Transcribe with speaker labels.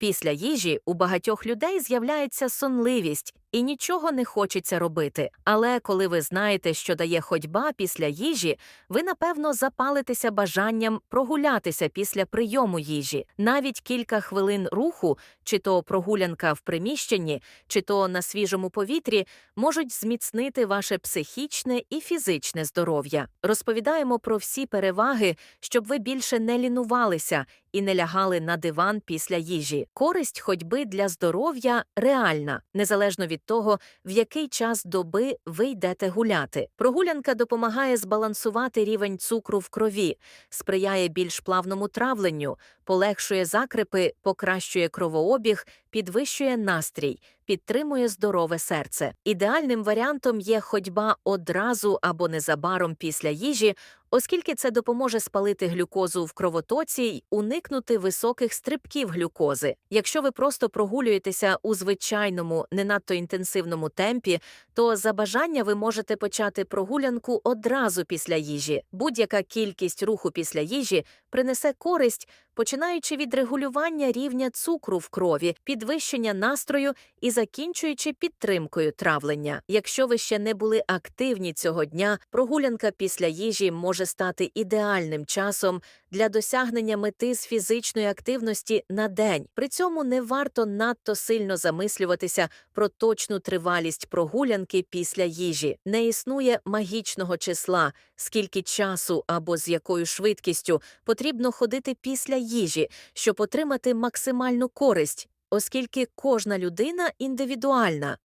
Speaker 1: Після їжі у багатьох людей з'являється сонливість і нічого не хочеться робити. Але коли ви знаєте, що дає ходьба після їжі, ви напевно запалитеся бажанням прогулятися після прийому їжі. Навіть кілька хвилин руху, чи то прогулянка в приміщенні, чи то на свіжому повітрі, можуть зміцнити ваше психічне і фізичне здоров'я. Розповідаємо про всі переваги, щоб ви більше не лінувалися і не лягали на диван після їжі. Користь ходьби для здоров'я реальна, незалежно від того, в який час доби ви йдете гуляти. Прогулянка допомагає збалансувати рівень цукру в крові, сприяє більш плавному травленню, полегшує закрипи, покращує кровообіг, підвищує настрій, підтримує здорове серце. Ідеальним варіантом є ходьба одразу або незабаром після їжі, оскільки це допоможе спалити глюкозу в кровотоці й уникнути високих стрибків глюкози. Якщо ви просто прогулюєтеся у звичайному, не надто інтенсивному темпі, то за бажання ви можете почати прогулянку одразу після їжі. Будь-яка кількість руху після їжі принесе користь, починаючи від регулювання рівня цукру в крові, підвищення настрою і закінчуючи підтримкою травлення. Якщо ви ще не були активні цього дня, прогулянка після їжі може стати ідеальним часом для досягнення мети з фізичної активності на день. При цьому не варто надто сильно замислюватися про точну тривалість прогулянки після їжі. Не існує магічного числа, скільки часу або з якою швидкістю потрібно ходити після їжі, щоб отримати максимальну користь, оскільки кожна людина індивідуальна.